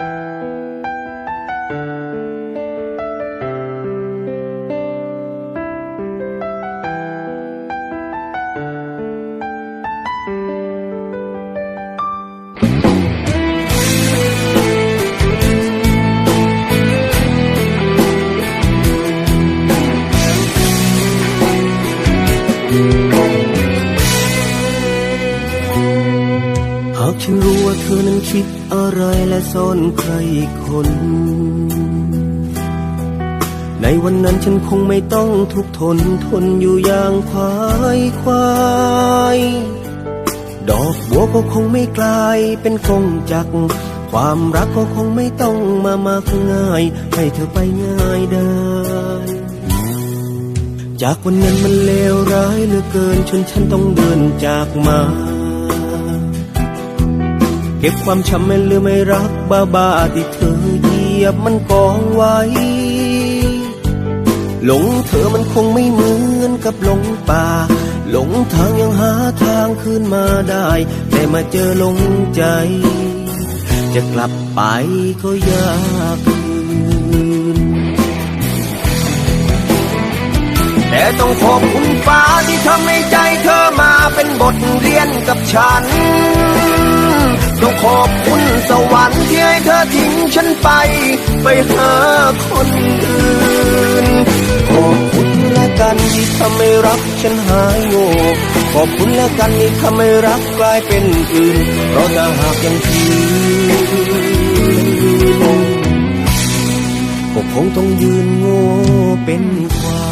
หา ฉันรู้ว่าเธอนั้นคิดอะไรและซ่อนใครอีกคน ในวันนั้นฉันคงไม่ต้องทุกขทนทนอยู่อย่างควายควายดอกบัวก็คงไม่กลายเป็นคงจัก ความรักก็คงไม่ต้องมามักง่าย ให้เธอไปง่ายได้ จากวันนั้นมันเลวร้ายเหลือเกินจนฉันต้องเดินจากมา เก็บความช้ำไม่ลืมไม่รักบ้าบ้าที่เธอเหยียบมันกองไว้ หลงเธอมันคงไม่เหมือนกับหลงป่า หลงทางยังหาทางคืนมาได้ แต่มาเจอหลงใจ จะกลับไปก็ยากเกินแต่ต้องขอบคุณฟ้าที่ทำให้ใจ ทเรียนกับฉันต้องขอบคุณสวรรค์ที่ให้เธอทิ้งฉันไป ไปหาคนอื่น ขอบคุณและกันที่ทำให้รักฉันหายโง่ขอบคุณและกันที่ทำให้รักกลายเป็นอื่น เพราะถ้าหากยังคืนก็คงต้องยืนโง่เป็นควา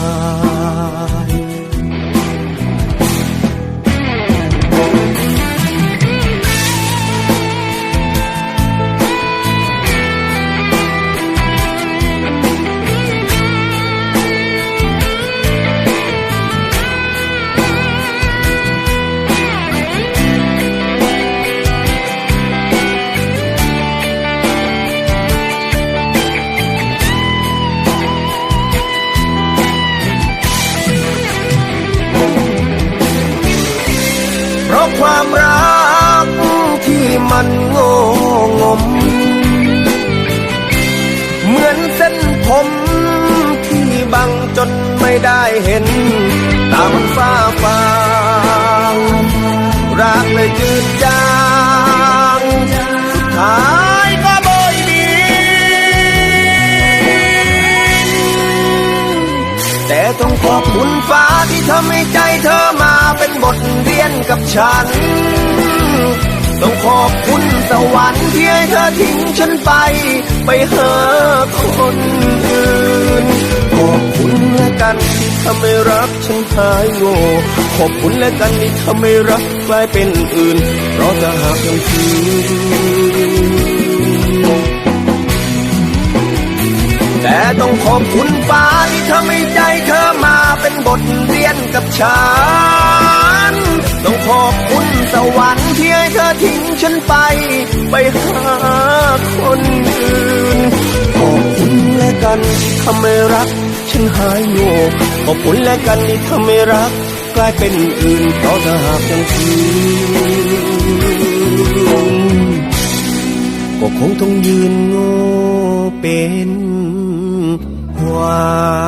ย จนไม่ได้เห็น ตามันฟ้าฟางรักเลยจืดจางสุดท้ายก็โบยบินแต่ต้องขอบคุณฟ้าที่ทำให้ใจเธอมาเป็นบทเรียนกับฉันต้องขอบคุณสวรรค์ที่ให้เธอทิ้งฉันไป ไปหาคนอื่น กันที่ทำให้รักฉันหายโง่ขอบคุณและกันที่ทำให้รักกลายเป็นอื่น เพราะถ้าหากยังคืนแต่ต้องขอบคุณฟ้าที่ทำให้ใจเธอมาเป็นบทเรียนกับฉัน ต้องขอบคุณสวรรค์ที่ให้เธอทิ้งฉันไป ไปหาคนอื่น ขอบคุณและกันที่ทำให้รักันหายโง่ขอบคุณและกันที่ทำให้รัก กลายเป็นอื่นเพราะถ้าหากยังคืนก็คงต้องยืนโง่เป็นควา